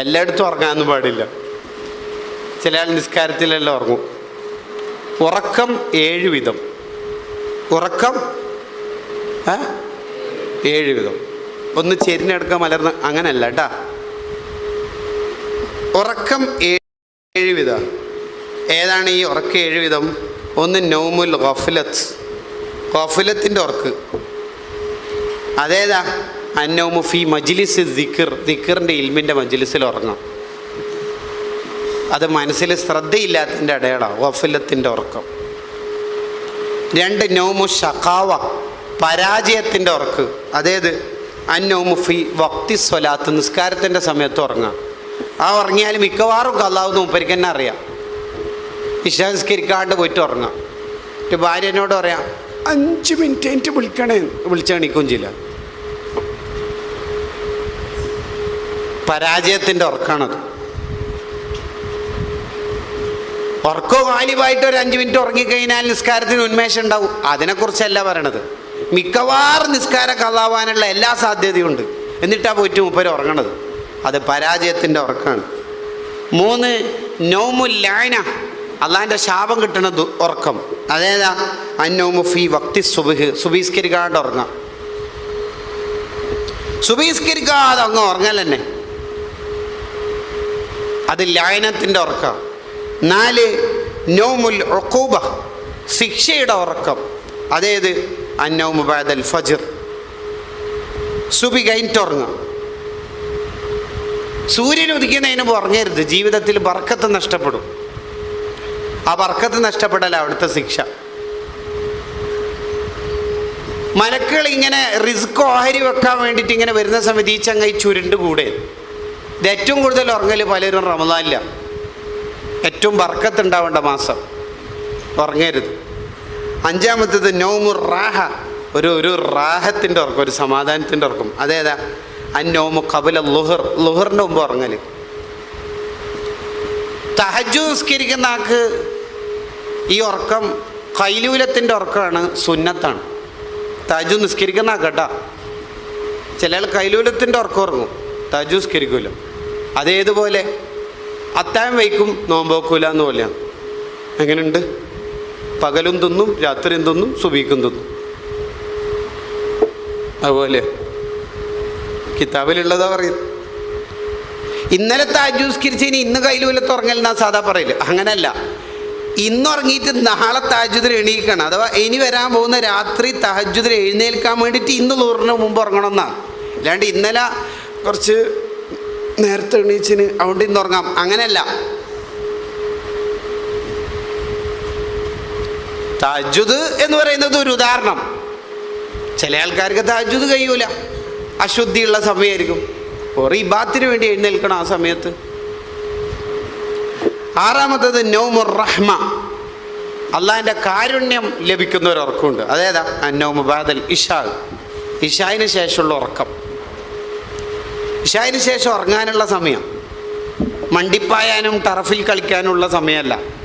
എല്ലായിടത്തും ഉറങ്ങാനൊന്നും പാടില്ല. ചില ആൾ നിസ്കാരത്തിലെല്ലാം ഉറങ്ങും. ഉറക്കം ഏഴ് വിധം ഉറക്കം? ഏഴ് വിധം ഒന്ന് ചെരിഞ്ഞെടുക്കാൻ മലർന്ന് അങ്ങനല്ല കേട്ടാ ഉറക്കം ഏഴ് വിധം ഏതാണ് ഈ ഉറക്കം ഏഴ് വിധം ഒന്ന് നോമുൽ ഗഫുലത്ത്. ഗഫുലത്തിന്റെ ഉറക്ക്. അതേതാ? അന്നോമു ഫി മജ്ലിസ് ദിക്കർ ദിക്കറിന്റെ ഇൽമിന്റെ മജ്ലിസിൽ ഉറങ്ങാം. അത് മനസ്സിൽ ശ്രദ്ധയില്ലാത്തതിന്റെ അടയാളമാണ് വഫുലത്തിന്റെ ഉറക്കം. രണ്ട് നോമു ഷക്കാവ പരാജയത്തിന്റെ ഉറക്ക്. അതേത്? അന്നോമു ഫി വക്തി സ്വലാത്ത് നിസ്കാരത്തിന്റെ സമയത്ത് ഉറങ്ങാം ആ ഉറങ്ങിയാൽ മിക്കവാറും കള്ളാവുന്ന ഉപ്പരിക്ക് തന്നെ അറിയാം. ഇഷ്ടാസ്കരിക്കാണ്ട് പോയിട്ട് ഉറങ്ങാം എന്റെ ഭാര്യനോട് പറയാം അഞ്ച് മിനിറ്റ് എനിക്ക് വിളിക്കണേ വിളിച്ചെണീക്കുകയും ചെയ്യില്ല. പരാജയത്തിന്റെ ഉറക്കാണത്. ഉറക്കോ വാലിബായിട്ട് ഒരു അഞ്ച് മിനിറ്റ് ഉറങ്ങിക്കഴിഞ്ഞാൽ നിസ്കാരത്തിന് ഉന്മേഷം ഉണ്ടാവും. അതിനെക്കുറിച്ചല്ല പറയണത്. മിക്കവാറും നിസ്കാര കഥാവാനുള്ള എല്ലാ സാധ്യതയുമുണ്ട് എന്നിട്ടാ പോയിട്ട് മുപ്പര് ഉറങ്ങണത്. അത് പരാജയത്തിന്റെ ഉറക്കാണ്. മൂന്ന് നോമു ലായന. അള്ളാഹിന്റെ ശാപം കിട്ടണ ഉറക്കം. അതേതാ? അന്നോമു ഫി വക്തി സുബിഹ്. സുബീസ്കരിക്കാണ്ട് ഉറങ്ങാം. സുബീസ്കരിക്കാതെ അങ്ങ് ഉറങ്ങൽ തന്നെ അത് ലായനത്തിന്റെ ഉറക്കം. നാല് നോമുൽ ഒക്കൂബ ശിക്ഷയുടെ ഉറക്കം. അതേത്? അന്നൗമു ബാദൽ ഫജിർ. സുബി കഴിഞ്ഞിട്ടുറങ്ങുക സൂര്യൻ ഉദിക്കുന്നതിന് ഉറങ്ങരുത്. ജീവിതത്തിൽ ബർക്കത്ത് നഷ്ടപ്പെടും. ആ ബർക്കത്ത് നഷ്ടപ്പെടല അവിടുത്തെ ശിക്ഷ. മലക്കുകൾ ഇങ്ങനെ റിസ്ക് ഓഹരി വെക്കാൻ വേണ്ടിയിട്ട് ഇങ്ങനെ വരുന്ന സമയത്ത് ഈ ചങ്ങായി ചുരുണ്ട് കൂടെ. ഇത് ഏറ്റവും കൂടുതൽ ഉറങ്ങൽ പലരും റമദാനില്ല ഏറ്റവും വർക്കത്തുണ്ടാവേണ്ട മാസം. ഉറങ്ങരുത്. അഞ്ചാമത്തത് നോമുർ റാഹ. ഒരു ഒരു റാഹത്തിന്റെ ഉറക്കം ഒരു സമാധാനത്തിന്റെ ഉറക്കം. അതേതാ? അന്നോമു കബല ലുഹർ. ലുഹറിന്റെ മുമ്പ് ഉറങ്ങൽ തഹജു നിസ്കരിക്കുന്ന ആൾക്ക് ഈ ഉറക്കം കൈലൂലത്തിന്റെ ഉറക്കമാണ് സുന്നത്താണ്. തഹജു നിസ്കരിക്കുന്ന ആക്കട്ടാ ചില ആൾ കൈലൂലത്തിന്റെ ഉറക്കം ഉറങ്ങും. തഹജു നിസ്കരിക്കൂല. അതേതുപോലെ അത്തായം വയ്ക്കും നോമ്പോക്കൂല എന്ന് പോലെയാണ് എങ്ങനെയുണ്ട് പകലും തിന്നും രാത്രിയും തിന്നും സുബീക്കും തിന്നും. അതുപോലെ. കിതാബിലുള്ളതാ പറയുന്നത്. ഇന്നലെ താജുസ്കരിച്ച് ഇനി ഇന്ന് കയ്യിലൂലത്ത് ഉറങ്ങൽ എന്നാ സാധാ പറയില്ല അങ്ങനല്ല. ഇന്നുറങ്ങിയിട്ട് നാളെ താജുദിൽ എണീക്കണം. അഥവാ ഇനി വരാൻ പോകുന്ന രാത്രി തഹജുദിൽ എഴുന്നേൽക്കാൻ വേണ്ടിയിട്ട് ഇന്ന് നൂറിന് മുമ്പ് ഉറങ്ങണം എന്നാണ് അല്ലാണ്ട് ഇന്നലെ കുറച്ച് നേരത്തെ എണീച്ചിന് അവിടെ നിന്ന് ഉറങ്ങാം. അങ്ങനെയല്ല. താജുദ് എന്ന് പറയുന്നത് ഒരു ഉദാഹരണം. ചില ആൾക്കാർക്ക് താജുദ് കഴിയൂല. അശുദ്ധിയുള്ള സമയമായിരിക്കും. ഒരു ഇബാത്തിന് വേണ്ടി എഴുന്നേൽക്കണം ആ സമയത്ത്. ആറാമത്തത് നൗമുർ റഹ്മ. അള്ളാഹിന്റെ കാരുണ്യം ലഭിക്കുന്ന ഒരു ഉറക്കമുണ്ട് അതേതാ? നൗമു ബാദൽ ഇഷാ. ഇഷായിന് ശേഷമുള്ള ഉറക്കം. ഇഷായിന് ശേഷം ഉറങ്ങാനുള്ള സമയം. മണ്ടിപ്പായാനും ടറഫിൽ കളിക്കാനുള്ള സമയമല്ല.